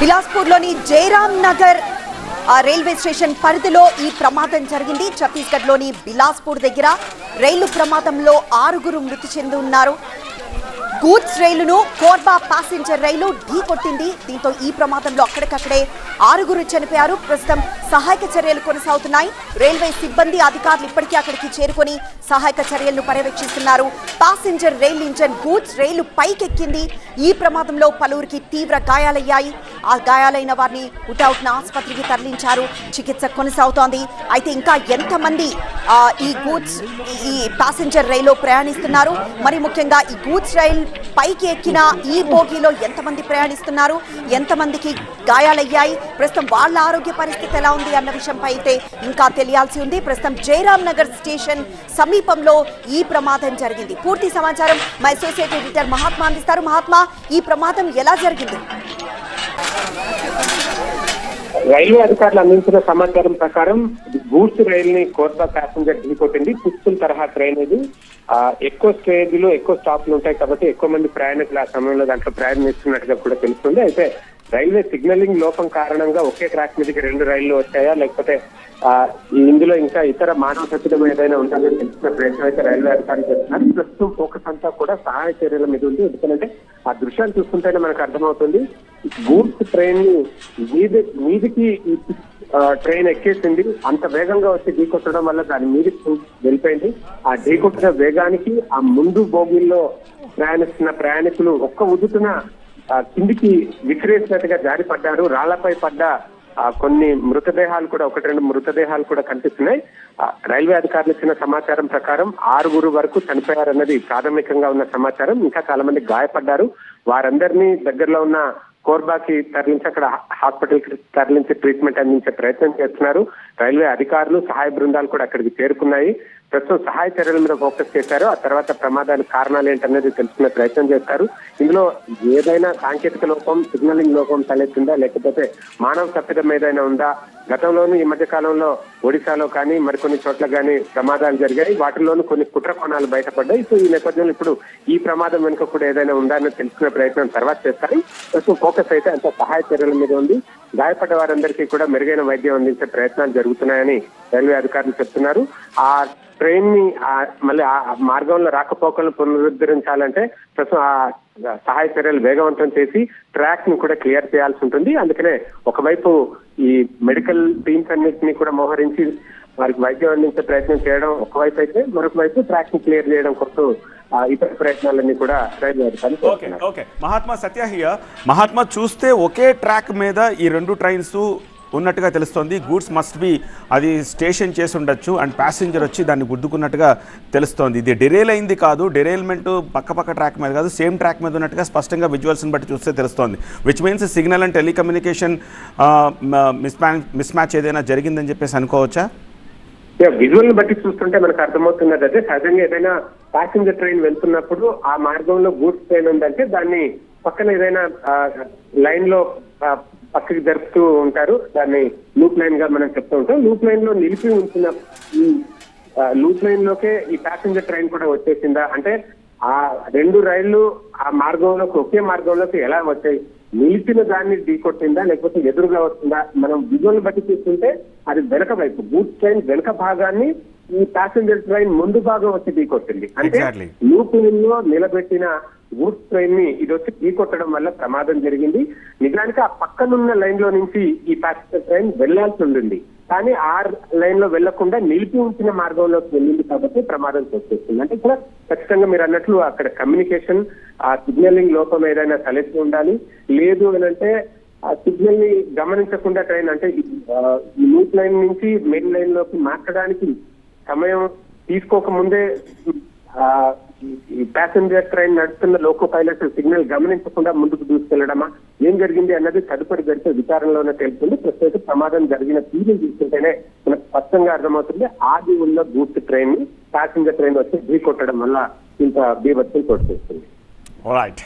బిలాస్పూర్లోని జయరామ్ నగర్ ఆ railway station పరిధిలో ఈ ప్రమాదం జరిగింది. ఛత్తీస్గఢ్లోని బిలాస్పూర్ దగ్గర రైలు ప్రమాదంలో ఆరుగురు మృతి చెంది ఉన్నారు. గూడ్స్ రైలును కోర్బా ప్యాసింజర్ రైలు ఢీకొట్టింది. దీంతో ఈ ప్రమాదంలో అక్కడికక్కడే ఆరుగురు చనిపోయారు. ప్రస్తుతం సహాయక చర్యలు కొనసాగుతున్నాయి. రైల్వే సిబ్బంది అధికారులు ఇప్పటికీ అక్కడికి చేరుకొని సహాయక చర్యలను పర్యవేక్షిస్తున్నారు. ప్యాసింజర్ రైలు ఇంజన్ గూడ్స్ రైలు పైకెక్కింది. ఈ ప్రమాదంలో పలువురికి తీవ్ర గాయాలయ్యాయి. ఆ గాయాలైన వారిని ఉటౌట్న ఆసుపత్రికి తరలించారు. చికిత్స కొనసాగుతోంది. అయితే ఇంకా ఎంతమంది ఈ గూడ్స్ ఈ- ప్యాసింజర్ రైల్లో ప్రయాణిస్తున్నారు. మరి ముఖ్యంగా ఈ గూడ్స్ రైల్ పైకి ఎక్కిన ఈ బోగీలో ఎంతమంది ప్రయాణిస్తున్నారు? ఎంతమందికి గాయాలయ్యాయి? ప్రస్తుతం వాళ్ళ ఆరోగ్య పరిస్థితి ఎలా ఉంది అన్న విషయంపై అయితే ఇంకా తెలియాల్సి ఉంది. ప్రస్తుతం జయరామ్ నగర్ స్టేషన్ సమీపంలో ఈ ప్రమాదం జరిగింది. పూర్తి సమాచారం మా అసోసియేట్ ఎడిటర్ మహాత్మా అందిస్తారు. మహాత్మా ఈ ప్రమాదం ఎలా జరిగింది? రైల్వే అధికారులు అందించిన సమాచారం ప్రకారం గూడ్స్ రైల్ని కోర్బా ప్యాసింజర్ ఢీకొట్టింది పుస్తల్ తరహా ట్రైన్ ఇది. ఆ, ఎక్కువ స్టేజ్లు ఎక్కువ స్టాప్లు ఉంటాయి కాబట్టి ఎక్కువ మంది ప్రయాణికులు ఆ సమయంలో దాంట్లో ప్రయాణిస్తున్నట్టుగా కూడా తెలుస్తుంది. అయితే రైల్వే సిగ్నలింగ్ లోపం కారణంగా ఒకే ట్రాక్ మీదకి రెండు రైళ్ళు వచ్చాయా? లేకపోతే ఆ, ఇందులో ఇంకా ఇతర మానవ సత్యం ఏదైనా ఉంటుందని తెలిసిన ప్రయత్నం అయితే రైల్వే అధికారులు చేస్తున్నారు. ప్రస్తుతం ఫోకస్ అంతా కూడా సహాయ చర్యల మీద ఉంది. ఎందుకంటే ఆ దృశ్యాలు చూస్తుంటేనే మనకు అర్థమవుతుంది. గూడ్స్ ట్రైన్ని మీది మీదికి ట్రైన్ ఎక్కేసింది. అంత వేగంగా వచ్చి ఢీకొట్టడం వల్ల దాని మీద వెళ్ళిపోయింది. ఆ ఢీకొట్టిన వేగానికి ఆ ముందు బోగిల్లో ప్రయాణిస్తున్న ప్రయాణికులు ఒక్క ఉదుటున ఆ, కిందికి విసిరేసినట్టుగా జారి పడ్డారు రాళ్ళపై పడ్డ ఆ, కొన్ని మృతదేహాలు కూడా ఒకటి రెండు మృతదేహాలు కూడా కనిపిస్తున్నాయి. ఆ, రైల్వే అధికారులు ఇచ్చిన సమాచారం ప్రకారం ఆరుగురు వరకు చనిపోయారన్నది ప్రాథమికంగా ఉన్న సమాచారం. ఇంకా చాలా మంది గాయపడ్డారు. వారందరినీ దగ్గరలో ఉన్న కోర్బాకి తరలించి అక్కడ హాస్పిటల్కి తరలించి ట్రీట్మెంట్ అందించే ప్రయత్నం చేస్తున్నారు. రైల్వే అధికారులు సహాయ బృందాలు కూడా అక్కడికి చేరుకున్నాయి. ప్రస్తుతం సహాయ చర్యల మీద ఫోకస్ చేశారు. ఆ తర్వాత ప్రమాదానికి కారణాలు ఏంటనేది తెలుసుకునే ప్రయత్నం చేస్తారు. ఇందులో ఏదైనా సాంకేతిక లోపం సిగ్నలింగ్ లోపం తలెత్తిందా? లేకపోతే మానవ తప్పిదం ఏదైనా ఉందా? గతంలోనూ ఈ మధ్య కాలంలో ఒడిశాలో కానీ మరికొన్ని చోట్ల కానీ ప్రమాదాలు జరిగాయి. వాటిల్లోనూ కొన్ని కుట్ర కోణాలు బయటపడ్డాయి. సో ఈ నేపథ్యంలో ఇప్పుడు ఈ ప్రమాదం వెనుక కూడా ఏదైనా ఉందా అని తెలుసుకునే ప్రయత్నం తర్వాత చేస్తారు. ప్రస్తుతం ఫోకస్ అయితే అంత సహాయ చర్యల మీద ఉంది. గాయపడ్డ వారందరికీ కూడా మెరుగైన వైద్యం అందించే ప్రయత్నాలు జరుగుతున్నాయని రైల్వే అధికారులు చెప్తున్నారు. ఆ ట్రైన్ని మళ్ళీ ఆ మార్గంలో రాకపోకలను పునరుద్ధరించాలంటే ప్రస్తుతం ఆ సహాయ చర్యలు వేగవంతం చేసి ట్రాక్ని కూడా క్లియర్ చేయాల్సి ఉంటుంది. అందుకనే ఒకవైపు ఈ మెడికల్ టీమ్స్ అన్నింటినీ కూడా మోహరించి వారికి వైద్యం అందించే ప్రయత్నం చేయడం ఒకవైపు అయితే మరొక వైపు ట్రాక్ని క్లియర్ చేయడం ఆ, ఇతర ప్రయత్నాలన్నీ కూడా okay okay. Mahatma Satya here Mahatma చూస్తే ఒకే ట్రాక్ మీద ఈ రెండు ట్రైన్స్ ఉన్నట్టుగా తెలుస్తోంది. గూడ్స్ మస్ట్ బి అది స్టేషన్ చేసి ఉండొచ్చు అండ్ ప్యాసింజర్ వచ్చి దాన్ని గుద్దుకున్నట్టుగా తెలుస్తోంది. ఇది డెరేల్ అయింది కాదు డెరేల్మెంట్ పక్క పక్క ట్రాక్ మీద కాదు సేమ్ ట్రాక్ మీద ఉన్నట్టుగా స్పష్టంగా విజువల్స్ని బట్టి చూస్తే తెలుస్తోంది. Which means signal and telecommunication miss mismatch ఏదైనా జరిగిందని చెప్పేసి అనుకోవచ్చా? విజువల్ బట్టి చూస్తుంటే మనకు అర్థమవుతున్నది అదే. సహజంగా ఏదైనా ప్యాసింజర్ ట్రైన్ వెళ్తున్నప్పుడు ఆ మార్గంలో గూడ్స్ ట్రైన్ ఉందంటే దాన్ని పక్కన ఏదైనా లైన్లో పక్కకి జరుపుతూ ఉంటారు. దాన్ని లూప్ లైన్గా మనం చెప్తూ ఉంటాం. లూప్ లైన్లో నిలిపి ఉంచిన ఈ లూప్ లైన్ లోకే ఈ ప్యాసింజర్ ట్రైన్ కూడా వచ్చేసిందా? అంటే ఆ రెండు రైళ్ళు ఆ మార్గంలోకి ఒకే మార్గంలోకి ఎలా వచ్చాయి? నిలిపిన దాన్ని ఢీకొట్టిందా? లేకపోతే ఎదురుగా వస్తుందా? మనం విజువల్ బట్టి చూస్తుంటే అది వెనక వైపు గూడ్స్ ట్రైన్ వెనక భాగాన్ని ఈ ప్యాసింజర్ ట్రైన్ ముందు భాగం వచ్చి ఢీకొట్టింది. అంటే. లూప్లో నిలబెట్టిన గూడ్స్ ట్రైన్ని ఇది వచ్చి ఢీకొట్టడం వల్ల ప్రమాదం జరిగింది. నిజానికి ఆ పక్కనున్న లైన్లో నుంచి ఈ ప్యాసింజర్ ట్రైన్ వెళ్ళాల్సి ఉండింది. కానీ ఆ లైన్లో వెళ్ళకుండా నిలిపి ఉంచిన మార్గంలోకి వెళ్ళింది కాబట్టి ప్రమాదం చోటు అంటే ఇక్కడ ఖచ్చితంగా మీరు అన్నట్లు అక్కడ కమ్యూనికేషన్ ఆ సిగ్నలింగ్ లోపం ఏదైనా తలెత్తి ఉండాలి. లేదు అని అంటే ఆ సిగ్నల్ని గమనించకుండా ట్రైన్ అంటే ఈ, లూప్ లైన్ నుంచి మెయిన్ లైన్లోకి మార్చడానికి సమయం తీసుకోకముందే ఆ, ఈ- ప్యాసింజర్ ట్రైన్ నడుస్తున్న లోకో పైలట్ సిగ్నల్ గమనించకుండా ముందుకు దూసుకెళ్ళడమా? ఏం జరిగింది అన్నది తదుపరి జరిపే విచారణలోనే తెలుస్తుంది. ప్రస్తుతం ప్రమాదం జరిగిన తీరు చూస్తుంటేనే మనకు స్పష్టంగా అర్థమవుతుంది. ఆది ఉన్న బూత్ ట్రైన్ని ప్యాసింజర్ ట్రైన్ వచ్చి ఢీ కొట్టడం వల్ల ఇంత బీభత్సం చోటు చేస్తుంది రైట్